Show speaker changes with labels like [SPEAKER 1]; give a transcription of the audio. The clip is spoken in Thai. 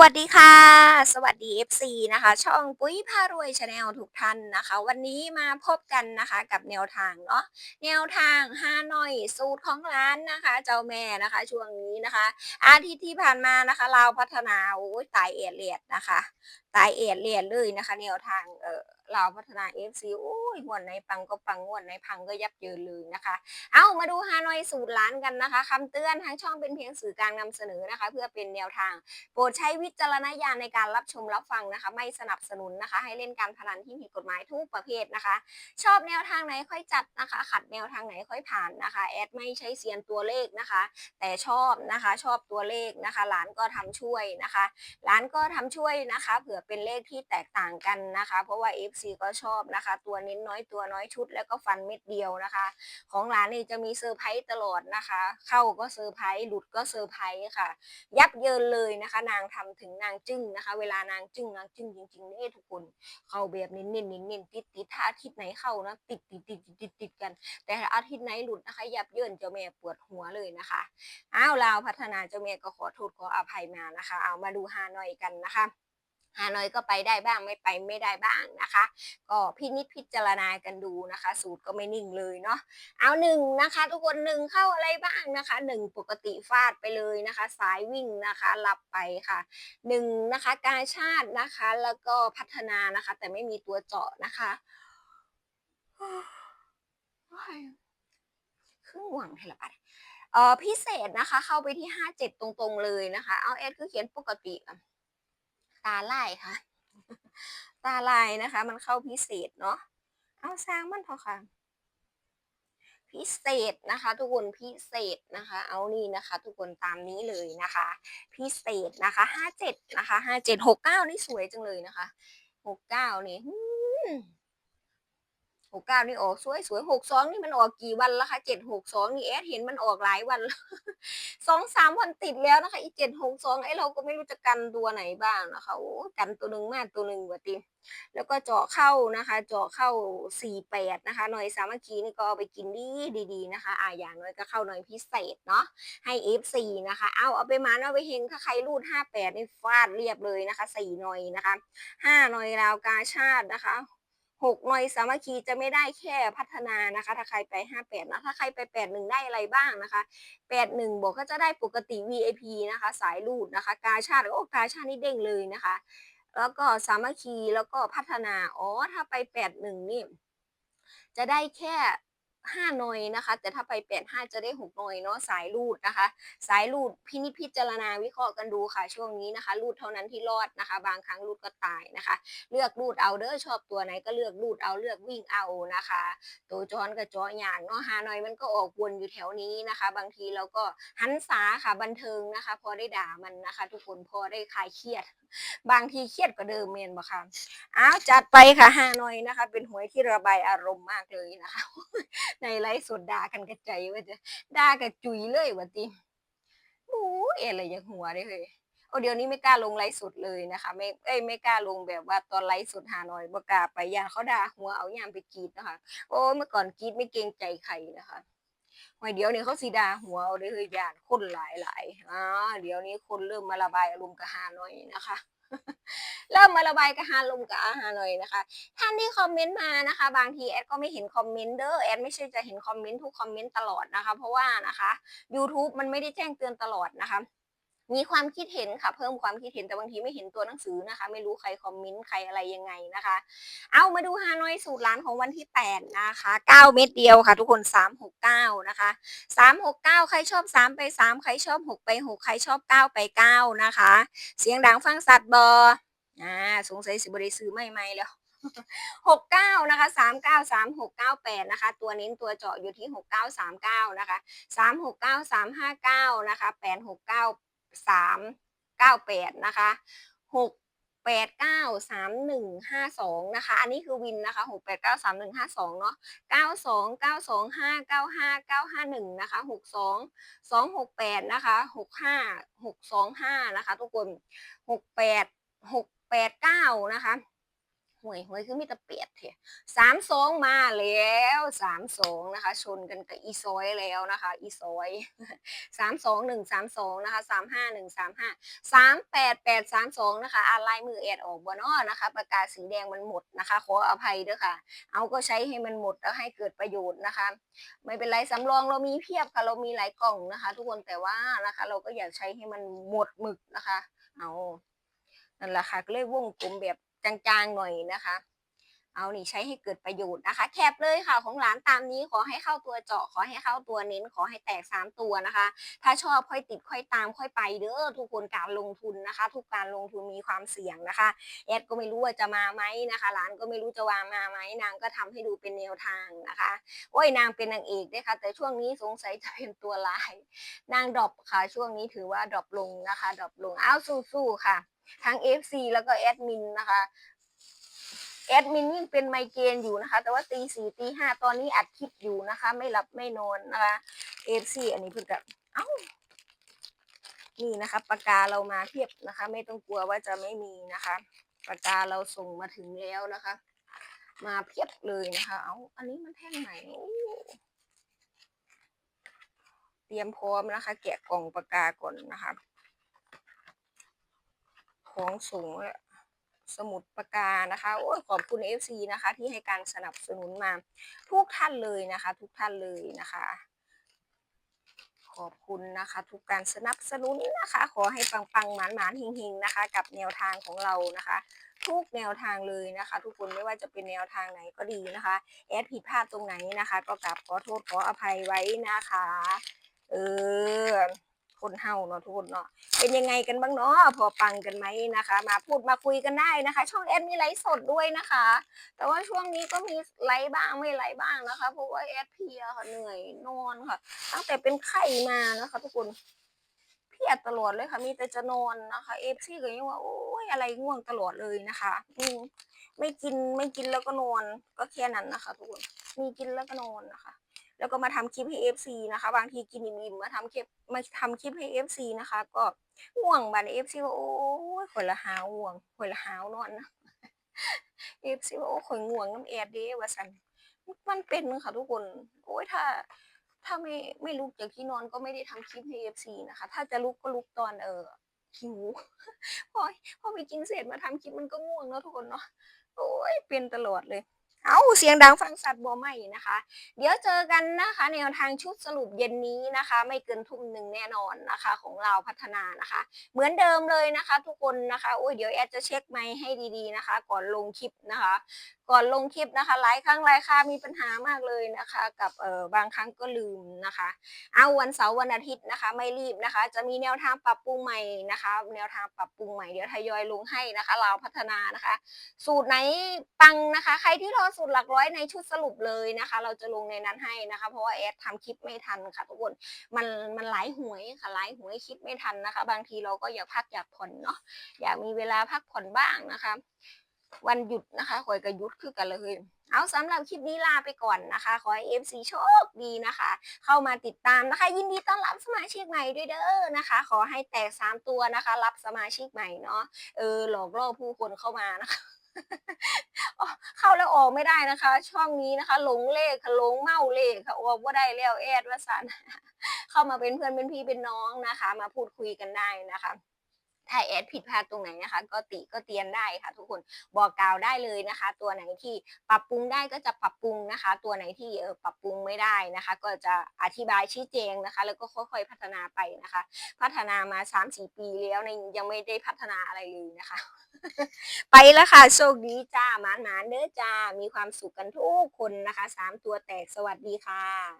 [SPEAKER 1] วัสดีค่ะ สวัสดี FC นะคะ ช่องปุ้ยพารวยชาแนลทุกท่านนะคะ วันนี้มาพบกันนะคะกับแนวทางเนาะแนวทางฮานอยสูตรของร้านนะคะ เจ้าแม่นะคะ ช่วงนี้นะคะ อาทิตย์ที่ผ่านมานะคะเราพัฒนาโอ้ยตายเอดเลียดนะคะ ตายเอดเลียดเลยนะคะ แนวทางเออ เราวพัฒนา FC โอ้ยงวดไหนปังก็ปังงวดไหนพังก็ยับเยินเลยนะคะ เอามาดูฮานอยสูตรร้านกันนะคะคำเตือนทางช่องเป็นเพียงสื่อกลางนำเสนอนะคะ เพื่อเป็นแนวทาง โปรดใช้วิจารณญาณในการรับชมรับฟังนะคะ ไม่สนับสนุนนะคะ ให้เล่นการพนันที่ผิดกฎหมายทุกประเภทนะคะ ชอบแนวทางไหนค่อยจัดนะคะ ขัดแนวทางไหนค่อยผ่านนะคะแอดไม่ใช้เซียนตัวเลขนะคะ แต่ชอบนะคะชอบตัวเลขนะคะหลานก็ทำช่วยนะคะหลานก็ทำช่วยนะคะ เผื่อเป็นเลขที่แตกต่างกันนะคะ เพราะว่า FC ก็ชอบนะคะ ตัวเน้นน้อยตัวน้อยชุด แล้วก็ฟันเม็ดเดียวนะคะ ของหลานนี่จะมีเซอร์ไพรส์ตลอดนะคะ เข้าก็เซอร์ไพรส์หลุดก็เซอร์ไพรส์ค่ะ ยับเยินเลยนะคะ นางทำถึงนางจึ้งนะคะ เวลานางจึ้งนางจึ้งจริงๆเนี่ยทุกคนเข้าแบบเน้นๆเน้นๆติดติดๆถ้าอาทิตย์ไหนเข้านะติดติดติดติดติดกัน แต่ถ้าอาทิตย์ไหนหลุดนะคะ ยับเยินเจ้าแม่ปวดหัวเลยนะคะอ้าวลาวพัฒนาเจ้าแม่ก็ขอโทษขออภัยมานะคะ เอามาดูฮานอยกันนะคะ ฮานอยก็ไปได้บ้างไม่ไปไม่ได้บ้างนะคะ ก็พินิจพิจารณากันดูนะคะ สูตรก็ไม่นิ่งเลยเนาะเอาหนึ่งนะคะ ทุกคนหนึ่งเข้าอะไรบ้างนะคะหนึ่งปกติฟาดไปเลยนะคะ สายวิ่งนะคะรับไปค่ะหนึ่งนะคะกาชาตินะคะ แล้วก็พัฒนานะคะ แต่ไม่มีตัวเจาะนะคะโอ้ยครึ่งหวังให้ละบัดเอ่อพิเศษนะคะ เข้าไปที่ห้าเจ็ดตรงๆเลยนะคะ เอาแอดคือเขียนปกติ ตาไล่ค่ะ ตาลายนะคะ มันเข้าพิเศษเนาะเอาสร้างมันเถอะค่ะ พิเศษนะคะ ทุกคนพิเศษนะคะ เอานี่นะคะ ทุกคนตามนี้เลยนะคะ พิเศษนะคะห้าเจ็ดนะคะห้าเจ็ดหกเก้านี่สวยจังเลยนะคะหกเก้านี่ หกเก้านี่ออกสวยสวยหกสองนี่มันออกกี่วันแล้วคะเจ็ดหกสองนี่แอดเห็นมันออกหลายวันสองสามวันติดแล้วนะคะ อีเจ็ดหกสองไอ้เราก็ไม่รู้จะกันตัวไหนบ้างนะคะโอ้กันตัวหนึ่งมากตัวหนึ่งกว่าติแล้วก็เจาะเข้านะคะ เจาะเข้า48นะคะหน่อยสามัคคีนี่ก็เอาไปกินดีดีๆนะคะอ่าอย่างน้อยก็เข้าหน่อยพิเศษเนาะให้ F4 นะคะ เอาเอาไปมาเอาไปเฮงถ้าใครรูด58นี่ฟาดเรียบเลยนะคะ4หน่อยนะคะ5หน่อยราวกาชาตินะคะ หกหน่วยสามัคคีจะไม่ได้แค่พัฒนานะคะ ถ้าใครไปห้าแปดนะถ้าใครไปแปดหนึ่งได้อะไรบ้างนะคะแปดหนึ่งบอกก็จะได้ปกติ VIP นะคะ สายรูดนะคะ กาชาติโอ้กาชาตินี่เด้งเลยนะคะ แล้วก็สามัคคีแล้วก็พัฒนาอ๋อถ้าไปแปดหนึ่งนี่จะได้แค่ ห้าหน่อยนะคะ แต่ถ้าไปแปดห้าจะได้หกหน่อยเนาะสายรูดนะคะ สายรูดพินิจพิจารณาวิเคราะห์กันดูค่ะ ช่วงนี้นะคะ รูดเท่านั้นที่รอดนะคะ บางครั้งรูดก็ตายนะคะ เลือกรูดเอาเด้อชอบตัวไหนก็เลือกรูดเอาเลือกวิ่งเอานะคะ ตัวจอนกับจออย่างเนาะหาหน่อยมันก็ออกวนอยู่แถวนี้นะคะ บางทีเราก็หันษาค่ะบันเทิงนะคะ พอได้ด่ามันนะคะ ทุกคนพอได้คลายเครียด บางทีเครียดกว่าเดิมเมนบ่ค่ะอ้าวจัดไปค่ะฮาหน่อยนะคะ เป็นหวยที่ระบายอารมณ์มากเลยนะคะในไลฟ์สดด่ากันกระใจว่าจะด่ากับจุยเลยว่าติโอ้เอะไรอยังหัวได้เลยโอ้เดี๋ยวนี้ไม่กล้าลงไลฟ์สดเลยนะคะไม่เอ้ยไม่กล้าลงแบบว่าตอนไลฟ์สดหาหน่อยบ่กล้าไปยานเขาด่าหัวเอายามไปกรีดนะคะ โอ้เมื่อก่อนกรีดไม่เกรงใจใครนะคะหอยเดี๋ยวนี้เขาสีดาหัวเอาเลยยานคนหลายหลายๆอ่าเดี๋ยวนี้คนเริ่มมาระบายอารมณ์กับหาหน่อยนะคะ เริ่มมาระบายกับฮาลมกับอาหาหน่อยนะคะ ท่านที่คอมเมนต์มานะคะ บางทีแอดก็ไม่เห็นคอมเมนต์เด้อแอดไม่ใช่จะเห็นคอมเมนต์ทุกคอมเมนต์ตลอดนะคะ เพราะว่านะคะ YouTube มันไม่ได้แจ้งเตือนตลอดนะคะ มีความคิดเห็นค่ะ เพิ่มความคิดเห็นแต่บางทีไม่เห็นตัวหนังสือนะคะ ไม่รู้ใครคอมเมนต์ใครอะไรยังไงนะคะ เอามาดูฮานอยสูตรร้านของวันที่ 8 นะคะ 9 เม็ดเดียวค่ะ ทุกคน 369 นะคะ 369 ใครชอบ 3 ไป 3 ใครชอบ 6 ไป 6 ใครชอบ 9 ไป 9 นะคะ เสียงดังฟังสัตว์บออ่าสงสัยสิบริซื้อไม่ไม่แล้วหกเก้านะคะสามเก้าสามหกเก้าแปดนะคะ ตัวเน้นตัวเจาะอยู่ที่หกเก้าสามเก้านะคะสามหกเก้าสามห้าเก้านะคะแปดหกเก้า สามเก้าแปดนะคะหกแปดเก้าสามหนึ่งห้าสองนะคะ อันนี้คือวินนะคะหกแปดเก้าสามหนึ่งห้าสองเนาะเก้าสองเก้าสองห้าเก้าห้าเก้าห้าหนึ่งนะคะหกสองสองหกแปดนะคะหกห้าหกสองห้านะคะ ทุกคนหกแปดหกแปดเก้านะคะ ห่วยห่วยคือมีต่เปียดเถอะสามสองมาแล้วสามสองนะคะ ชนกันกับอีซอยแล้วนะคะ อีซอยสามสองหนึ่งสามสองนะคะสามห้าหนึ่งสามห้าสามแปดแปดสามสองนะคะอาลายมือแอดออกบนอ้อนะคะปากกาสีแดงมันหมดนะคะ ขออภัยด้วยค่ะ เอาก็ใช้ให้มันหมดแล้วให้เกิดประโยชน์นะคะ ไม่เป็นไรสำรองเรามีเพียบค่ะเรามีหลายกล่องนะคะ ทุกคนแต่ว่านะคะ เราก็อยากใช้ให้มันหมดหมึกนะคะ เอานั่นแหละค่ะก็เลยวงกลมแบบ จางๆหน่อยนะคะ เอานี่ใช้ให้เกิดประโยชน์นะคะ แคบเลยค่ะของหลานตามนี้ขอให้เข้าตัวเจาะ ขอให้เข้าตัวเน้น ขอให้แตกสามตัวนะคะ ถ้าชอบค่อยติดค่อยตามค่อยไปเด้อทุกคนการลงทุนนะคะ ทุกการลงทุนมีความเสี่ยงนะคะแอดก็ไม่รู้ว่าจะมาไหมนะคะหลานก็ไม่รู้จะวางมาไหมนางก็ทำให้ดูเป็นแนวทางนะคะโอ้ยนางเป็นนางเอกด้วยค่ะแต่ช่วงนี้สงสัยจะเป็นตัวลายนางดรอปค่ะช่วงนี้ถือว่าดรอปลงนะคะดรอปลงอ้าวสู้ๆค่ะ ทั้ง FC แล้วก็แอดมินนะคะแอดมินยิ่งเป็นไมเกรนอยู่นะคะ แต่ว่าตีสี่ตีห้าตอนนี้อัดคลิปอยู่นะคะ ไม่หลับไม่นอนนะคะเอฟซีอันนี้เพิ่งกับเอ้านี่นะคะปากกาเรามาเทียบนะคะ ไม่ต้องกลัวว่าจะไม่มีนะคะปากกาเราส่งมาถึงแล้วนะคะ มาเพียบเลยนะคะ เอาอันนี้มันแท่งไหนเตรียมพร้อมนะคะ แกะกล่องปากกาก่อนนะคะ ของสูงสมุดปากกานะคะโอ้ขอบคุณ FC นะคะ ที่ให้การสนับสนุนมา ทุกท่านเลยนะคะ ทุกท่านเลยนะคะ ขอบคุณนะคะ ทุกการสนับสนุนนะคะ ขอให้ปังปังๆหมานหมานๆเฮงๆนะคะ กับแนวทางของเรานะคะ ทุกแนวทางเลยนะคะ ทุกคนไม่ว่าจะเป็นแนวทางไหนก็ดีนะคะแอดผิดพลาดตรงไหนนะคะ ก็กราบขอโทษขออภัยไว้นะคะ เออ คนเฮาเนาะทุกคนเนาะเป็นยังไงกันบ้างเนาะพอปังกันไหมนะคะ มาพูดมาคุยกันได้นะคะ ช่องแอดมีไลฟ์สดด้วยนะคะ แต่ว่าช่วงนี้ก็มีไลฟ์บ้างไม่ไลฟ์บ้างนะคะเพราะว่าแอดเพียค่ะเหนื่อยนอนค่ะ ตั้งแต่เป็นไข้มานะคะ ทุกคนเพียตลอดเลยค่ะมีแต่จะนอนนะคะเอฟซีก็ยังว่าโอ้ยอะไรง่วงตลอดเลยนะคะอืมไม่กินไม่กินแล้วก็นอนก็แค่นั้นนะคะ ทุกคนมีกินแล้วก็นอนนะคะ แล้วก็มาทำคลิปให้ FC นะคะ บางทีกินอิ่มๆมาทำคลิปมาทำคลิปให้ FC นะคะ ก็ง่วงบัด FC ว่าโอ้ยข่อยละหาวง่วงข่อยละหาวนอนนะ FC ว่าโอ้ข่อยง่วงน้ำแอดเด้ว่าซั่นมันเป็นค่ะทุกคนโอ้ยถ้า ถ้าไม่ไม่ลุกจากที่นอนก็ไม่ได้ทำคลิปให้ FC นะคะ ถ้าจะลุกก็ลุกตอนเออหิวพอพอไปกินเสร็จมาทำคลิปมันก็ง่วงเนาะทุกคนเนาะโอ้ยเป็นตลอดเลย เอาเสียงดังฟังสัตว์บ่ไม่นะคะ เดี๋ยวเจอกันนะคะแนวทางชุดสรุปเย็นนี้นะคะ ไม่เกินทุ่มหนึ่งแน่นอนนะคะ ของเราพัฒนานะคะ เหมือนเดิมเลยนะคะ ทุกคนนะคะโอ้ยเดี๋ยวแอดจะเช็คไมให้ดีๆนะคะ ก่อนลงคลิปนะคะ ก่อนลงคลิปนะคะ หลายครั้งหลายครามีปัญหามากเลยนะคะ กับเออบางครั้งก็ลืมนะคะ เอาวันเสาร์วันอาทิตย์นะคะ ไม่รีบนะคะ จะมีแนวทางปรับปรุงใหม่นะคะ แนวทางปรับปรุงใหม่เดี๋ยวทยอยลงให้นะคะ เราพัฒนานะคะ สูตรไหนปังนะคะ ใครที่รอสูตรหลักร้อยในชุดสรุปเลยนะคะ เราจะลงในนั้นให้นะคะ เพราะว่าแอดทำคลิปไม่ทันค่ะทุกคนมันมันหลายหวยค่ะหลายหวยคิดไม่ทันนะคะ บางทีเราก็อยากพักอยากผ่อนเนาะอยากมีเวลาพักผ่อนบ้างนะคะ วันหยุดนะคะข่อยก็หยุดคือกันเลยเอาสำหรับคลิปนี้ลาไปก่อนนะคะขอให้ FC โชคดีนะคะ เข้ามาติดตามนะคะ ยินดีต้อนรับสมาชิกใหม่ด้วยเด้อนะคะ ขอให้แตกสามตัวนะคะ รับสมาชิกใหม่เนาะเออหลอกล่อผู้คนเข้ามานะคะอ๋อเข้าแล้วออกไม่ได้นะคะ ช่องนี้นะคะหลงเลขค่ะหลงเมาเลขค่ะออกว่าได้แล้วแอดว่าสันเข้ามาเป็นเพื่อนเป็นพี่เป็นน้องนะคะ มาพูดคุยกันได้นะคะ ถ้าแอดผิดพลาดตรงไหนนะคะ ก็ติก็เตียนได้ค่ะ ทุกคนบอกกล่าวได้เลยนะคะ ตัวไหนที่ปรับปรุงได้ก็จะปรับปรุงนะคะ ตัวไหนที่เออปรับปรุงไม่ได้นะคะ ก็จะอธิบายชี้แจงนะคะ แล้วก็ค่อยๆพัฒนาไปนะคะ พัฒนามา3าสี่ปีแล้วในยังไม่ได้พัฒนาอะไรเลยนะคะ ไปแล้วค่ะโชคดีจ้าหมานๆเด้อจ้ามีความสุขกันทุกคนนะคะสามตัวแตกสวัสดีค่ะ